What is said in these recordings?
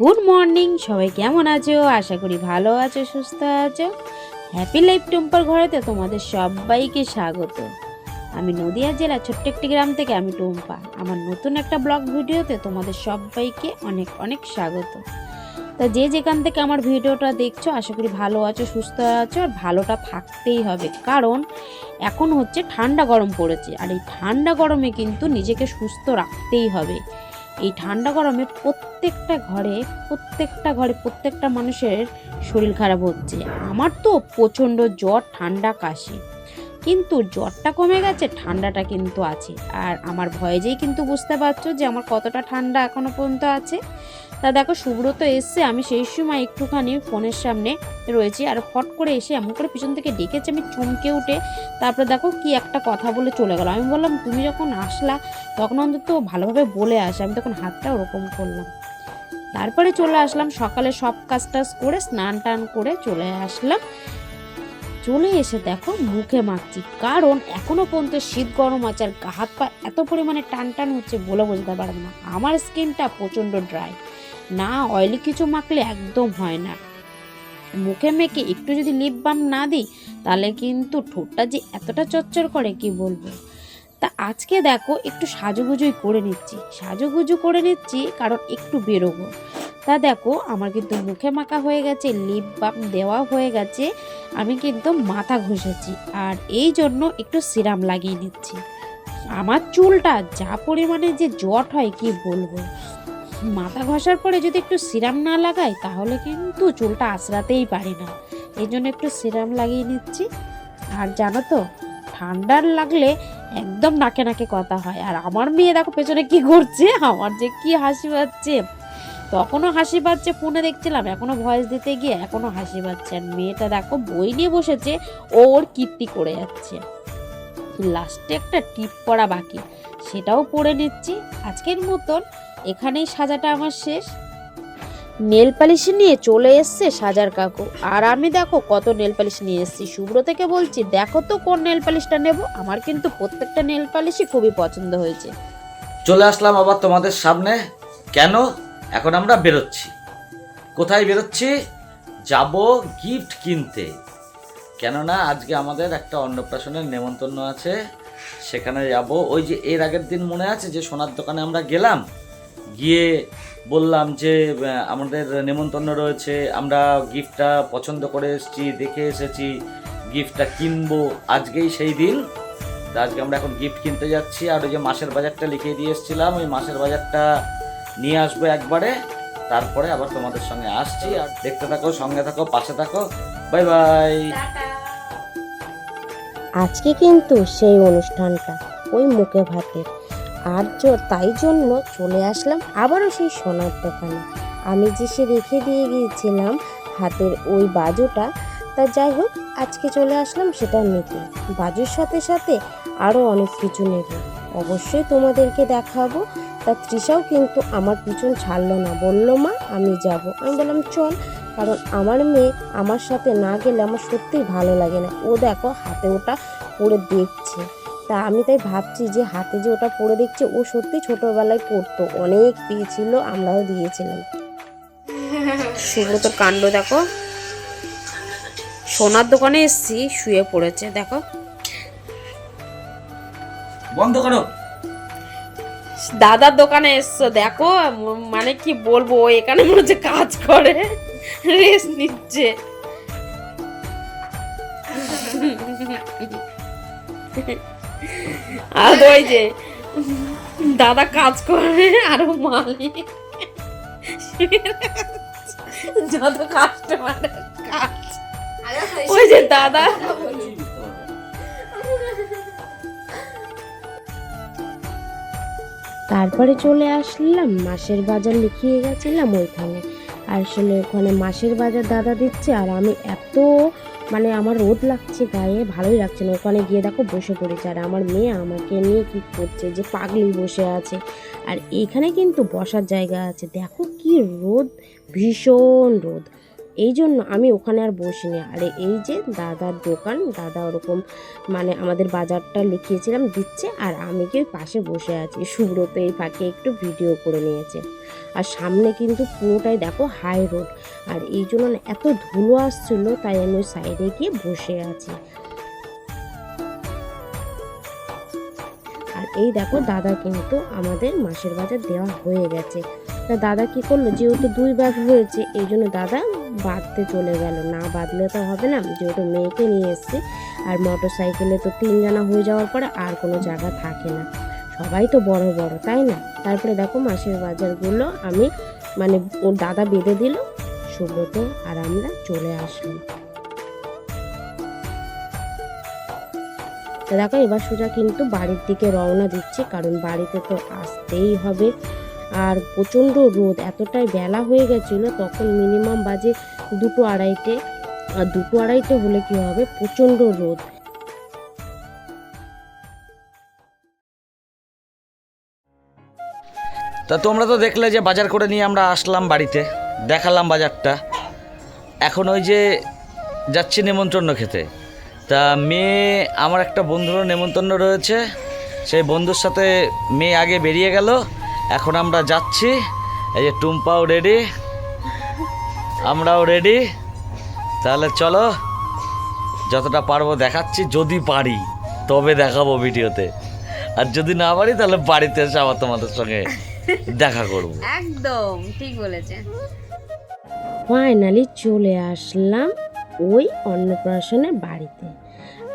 Good morning, সবাই কেমন আছো? আশা করি ভালো আছো, সুস্থ আছো। হ্যাপি লাইফ টুম্পার ঘরেতে তোমাদের সবাইকে স্বাগত। আমি নদিয়া জেলা ছোট্ট একটি গ্রাম থেকে আমি টুম্পা। আমার নতুন একটা ব্লগ ভিডিওতে তোমাদের সবাইকে অনেক অনেক স্বাগত। তা যে যেখান থেকে আমার ভিডিওটা দেখছ, আশা করি ভালো আছো, সুস্থ আছো, আর ভালোটা থাকতেই হবে। কারণ এখন হচ্ছে ঠান্ডা গরম পড়েছে, আর এই ঠান্ডা গরমে কিন্তু নিজেকে সুস্থ রাখতেই হবে। এই ঠান্ডা গরমে প্রত্যেকটা ঘরে প্রত্যেকটা ঘরে প্রত্যেকটা মানুষের শরীর খারাপ হচ্ছে। আমার তো প্রচণ্ড জ্বর, ঠান্ডা, কাশি। কিন্তু জ্বরটা কমে গেছে, ঠান্ডাটা কিন্তু আছে। আর আমার ভয়ে যেই কিন্তু বুঝতে পারছ যে আমার কতটা ঠান্ডা এখনও পর্যন্ত আছে। তা দেখো, সুব্রত এসছে, আমি সেই সময় একটুখানি ফোনের সামনে রয়েছি, আর ফট করে এসে এমন করে পিছন থেকে ডেকেছে, আমি চমকে উঠে তারপরে দেখো কি একটা কথা বলে চলে গেল। আমি বললাম, তুমি যখন আসলা, তখন অন্তত ভালোভাবে বলে আসে। আমি তখন হাতটা ওরকম করলাম। তারপরে চলে আসলাম, সকালে সব কাজ টাজ করে স্নান টান করে চলে আসলাম। চলে এসে দেখো মুখে মাখছি, কারণ এখনও পর্যন্ত শীত গরম আছে, আর হাত পা এত পরিমাণে টান টান হচ্ছে বলে বুঝতে পারব না। আমার স্কিনটা প্রচণ্ড ড্রাই না অয়েলি কিছু মাখলে একদম হয় না। মুখে মেখে একটু যদি লিপ বাম না দিই, তাহলে কিন্তু ঠোঁটটা যে এতটা চচ্চর করে, কি বলব? তা আজকে দেখো, একটু সাজুগুজুই করে নিচ্ছি। সাজুগুজু করে নিচ্ছি, কারণ একটু বেরোবো। তা দেখো, আমার কিন্তু মুখে মাখা হয়ে গেছে লিপ বাম দেওয়া হয়ে গেছে, আমি কিন্তু মাথা ঘষেছি। আর এই জন্য একটু সিরাম লাগিয়ে নিচ্ছি। আমার চুলটা যা পরিমাণে যে জট হয়, কি বলব? মাথা ঘষার পরে যদি একটু সিরাম না লাগাই, তাহলে কিন্তু চুলটা আঁচড়াতেই পারি না। এই জন্য একটু সিরাম লাগিয়ে নিচ্ছি। আর জানো তো ঠান্ডার লাগলে একদম নাকে নাকে কথা হয়। আর আমার মেয়ে দেখো পেছনে কি করছে, আমার যে কি হাসি পাচ্ছে। তখনও হাসি পাচ্ছে, ফোনে দেখছিলাম, এখনও ভয়েস দিতে গিয়ে এখনও হাসি পাচ্ছে। আর মেয়েটা দেখো বই নিয়ে বসেছে, ওর কীর্তি করে যাচ্ছে। লাস্টে একটা টিপ পড়া বাকি, সেটাও পড়ে নিচ্ছি। আজকের মতন এখানেই সাজাটা আমার শেষ। নেল পালিশ নিয়ে চলে এসছে সাজার কাকু। আর আমি দেখো কত নেল পালিশ নিয়ে এসেছি। শুভ্র থেকে বলছি, দেখো তো কোন নেল পালিশটা নেব। আমার কিন্তু প্রত্যেকটা নেল পালিশই খুবই পছন্দ হয়েছে। চলে আসলাম আবার তোমাদের সামনে। কেন? এখন আমরা বেরোচ্ছি। কোথায় বেরোচ্ছি? যাব গিফট কিনতে। কেননা আজকে আমাদের একটা অন্নপ্রাশনের নেমন্তন্ন আছে। সেখানে যাব। ওই যে এর আগের দিন মনে আছে যে সোনার দোকানে আমরা গেলাম? গিয়ে বললাম যে আমাদের নেমন্তন্ন রয়েছে, আমরা গিফটটা পছন্দ করে এসেছি, দেখে এসেছি, গিফটটা কিনবো আজকেই সেই দিন। তা আজকে আমরা এখন গিফট কিনতে যাচ্ছি, আর ওই যে মাসের বাজারটা লিখে দিয়ে এসেছিলাম, ওই মাসের বাজারটা নিয়ে আসব একবারে। তারপরে আবার তোমাদের সঙ্গে আসছি, আর দেখতে থাকো, সঙ্গে থাকো, পাশে থাকো। Bye bye. আজকে কিন্তু সেই অনুষ্ঠানটা, ওই মুখে ভাতের। আর তাই জন্য চলে আসলাম আবারও সেই সোনার দোকানে। আমি যে সে রেখে দিয়ে গিয়েছিলাম হাতের ওই বাজুটা, তা যাই হোক, আজকে চলে আসলাম সেটা নিতে। বাজুর সাথে সাথে আরও অনেক কিছু নেব। অবশ্যই তোমাদেরকে দেখাবো। তা তৃষাও কিন্তু আমার পিছন ছাড়লো না। বলল, মা, আমি যাব। আমি বললাম, চল। কারণ আমার মেয়ে আমার সাথে না গেলে আমার সত্যিই ভালো লাগে না। ও দেখো হাতে ওটা পরে দেখছে। তা আমি তাই ভাবছি যে হাতে যে ওটা পরে দেখছে ও সত্যি ছোটোবেলায় পড়তো। অনেক পেয়েছিল আমরাও দিয়েছিলাম। সুব্রতর কাণ্ড দেখো। সোনার দোকানে এসছি শুয়ে পড়েছে দেখো। বন্ধ করো। দাদার দোকানে এসছো দেখো মানে কি বলব এখানে মনে হচ্ছে কাজ করে রেস্ট নিচ্ছে। আর ওই যে দাদা কাজ করে আর মালিক। যত কাজ। ওই যে দাদা। তারপরে চলে আসলাম, মাসের বাজার লিখিয়ে গেছিলাম ওইখানে। আসলে ওখানে মাসের বাজার দাদা দিচ্ছে আর আমি এত মানে আমার রোদ লাগছে গায়ে, ভালোই লাগছে না। ওখানে গিয়ে দেখো বসে পড়েছে। আর আমার মেয়ে আমাকে নিয়ে কি করছে যে পাগলি বসে আছে। আর এখানে কিন্তু বসার জায়গা আছে। দেখো কি রোদ, ভীষণ রোদ। এই জন্য আমি ওখানে আর বসিনি। আর এই যে দাদার দোকান, দাদা ওরকম মানে আমাদের বাজারটা লিখিয়েছিলাম, দিচ্ছে আর আমি কি পাশে বসে আছি। সুব্রত এই ফাঁকে একটু ভিডিও করে নিয়েছে। আর সামনে কিন্তু পুরোটাই দেখো হাই রোড আর এই জন্য এত ধুলো আসছিল, তাই আমি সাইডে গিয়ে বসে আছি। আর এই দেখো দাদা কিন্তু আমাদের মাসের বাজার দেওয়া হয়ে গেছে। তা দাদা কি করল? যেহেতু দুই ব্যাগ হয়েছে, এই জন্য দাদা বাঁধতে চলে গেল। না বাঁধলে তো হবে না, যেহেতু মেয়েকে নিয়ে এসছে। আর মোটর সাইকেলে তো তিন জানা হয়ে যাওয়ার পরে আর কোনো জায়গা থাকে না। সবাই তো বড় বড়, তাই না? তারপরে দেখো মাসের বাজারগুলো আমি মানে ওর দাদা বেঁধে দিল, সুব্রত আর আমরা চলে আসলাম। দেখো এবার সোজা কিন্তু বাড়ির দিকে রওনা দিচ্ছে, কারণ বাড়িতে তো আসতেই হবে। আর প্রচণ্ড রোদ, এতটাই বেলা হয়ে গেছিল, তখন মিনিমাম বাজে দুটো আড়াইটে। আর দুটো আড়াইটে হলে কি হবে? প্রচণ্ড রোদ। তা তোমরা তো দেখলে যে বাজার করে নিয়ে আমরা আসলাম বাড়িতে, দেখালাম বাজারটা। এখন ওই যে যাচ্ছি নেমন্তন্ন খেতে। তা মেয়ে, আমার একটা বন্ধুরও নেমন্তন্ন রয়েছে। সেই বন্ধুর সাথে মেয়ে আগে বেরিয়ে গেল। এখন আমরা যাচ্ছি। এই যে টুম্পাও রেডি আমরাও রেডি তাহলে চলো যতটা পারব দেখাচ্ছি যদি পারি তবে দেখাবো ভিডিওতে। আর যদি না পারি তাহলে বাড়িতে এসে আবার তোমাদের সঙ্গে দেখা করব। একদম ঠিক বলেছে ফাইনালি চলে আসলাম ওই অন্নপ্রাশনের বাড়িতে।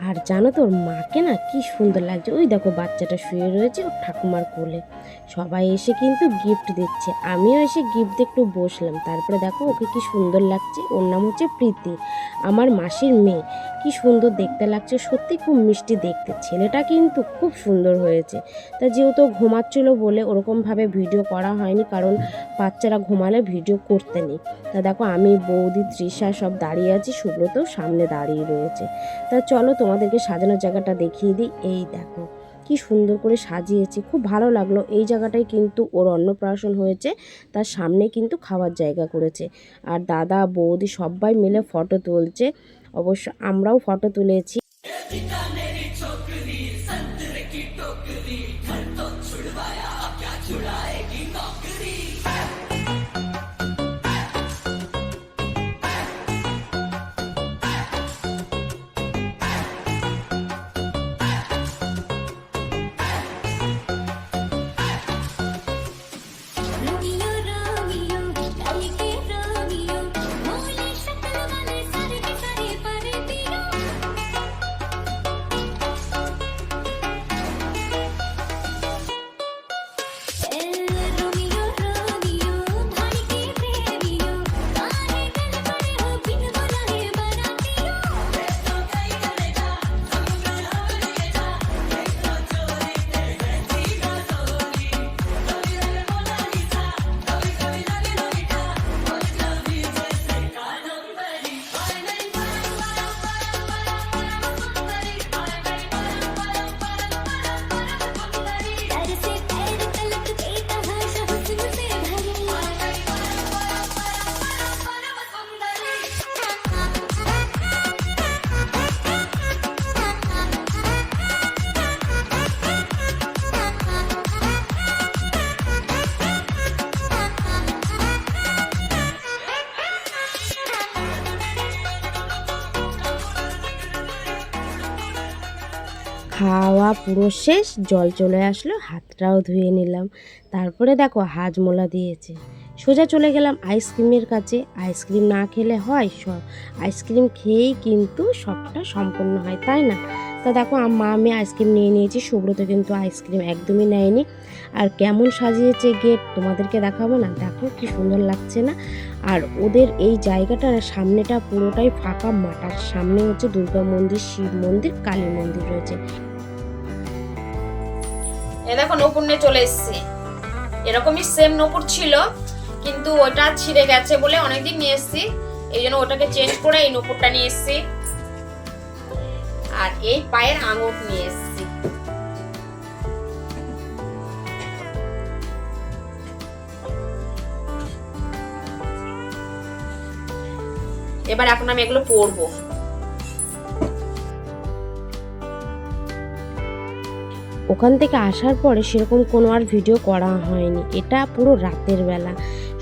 আর জানো তো ওর মাকে না কি সুন্দর লাগছে? ওই দেখো বাচ্চাটা শুয়ে রয়েছে ওর ঠাকুমার কোলে। সবাই এসে কিন্তু গিফট দিচ্ছে। আমিও এসে গিফট একটু বসলাম। তারপরে দেখো ওকে কি সুন্দর লাগছে। ওর নাম হচ্ছে প্রীতি। আমার মাসির মেয়ে। কি সুন্দর দেখতে লাগছে। সত্যি খুব মিষ্টি দেখতে। ছেলেটা কিন্তু খুব সুন্দর হয়েছে। তা যেহেতু ঘুমাচ্ছিল বলে ওরকমভাবে ভিডিও করা হয়নি, কারণ বাচ্চারা ঘুমালে ভিডিও করতে নেই। তা দেখো, আমি, বৌদি, তৃষা সব দাঁড়িয়ে আছি সুব্রত সামনে দাঁড়িয়ে রয়েছে। তা চলো তোমাদেরকে সাজানোর জায়গাটা দেখিয়ে দিই। এই দেখো, কি সুন্দর করে সাজিয়েছে, খুব ভালো লাগল। এই জায়গাটায় কিন্তু ওর অন্নপ্রাশন হয়েছে, তার সামনে কিন্তু খাওয়ার জায়গা করেছে। আর দাদা, বৌদি সবাই মিলে ফটো তুলছে। অবশ্য আমরাও ফটো তুলেছি। খাওয়া পুরো শেষ, জল চলে আসলো, হাতটাও ধুয়ে নিলাম। তারপরে দেখো হাজমোলা দিয়েছে। সোজা চলে গেলাম আইসক্রিমের কাছে। আইসক্রিম না খেলে হয় সব। আইসক্রিম খেয়েই কিন্তু সবটা সম্পন্ন হয়, তাই না? তা দেখো মা, আমি আইসক্রিম নিয়ে নিয়েছি, সুব্রত কিন্তু আইসক্রিম একদমই নেয়নি। আর কেমন সাজিয়েছে গেট তোমাদেরকে দেখাবো না? দেখো কি সুন্দর লাগছে না? আর ওদের এই জায়গাটার সামনেটা পুরোটাই ফাঁকা মাটার সামনে হচ্ছে দুর্গা মন্দির, শিব মন্দির, কালী মন্দির রয়েছে। এ দেখো, নপুর নিয়ে চলে এসছে। এরকমই সেম নপুর ছিল, কিন্তু ওটা ছিঁড়ে গেছে বলে অনেকদিন নিয়ে এসছি। এই জন্য ওটাকে চেঞ্জ করে এই নপুরটা নিয়ে এসছি। আর এই পায়ের আঙুর নিয়ে এসছি। এবার এখন আমি এগুলো পরবো। ওখান থেকে আসার পরে সেরকম কোনো আর ভিডিও করা হয়নি। এটা পুরো রাতের বেলা।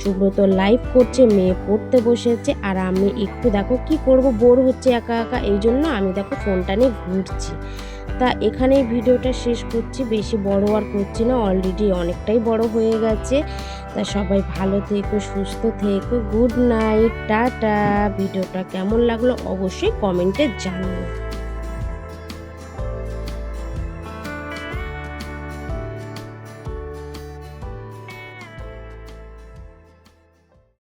সুব্রত লাইভ করছে, মেয়ে পড়তে বসেছে আর আমি একটু দেখো কি করব, বোর হচ্ছে একা একা, এই জন্য আমি দেখো ফোনটা নিয়ে ঘুরছি। তা এখানেই ভিডিওটা শেষ করছি, বেশি বড় আর করছি না অলরেডি অনেকটাই বড় হয়ে গেছে। তা সবাই ভালো থেকো, সুস্থ থেকো গুড নাইট টাটা। ভিডিওটা কেমন লাগল অবশ্যই কমেন্টে জানিও।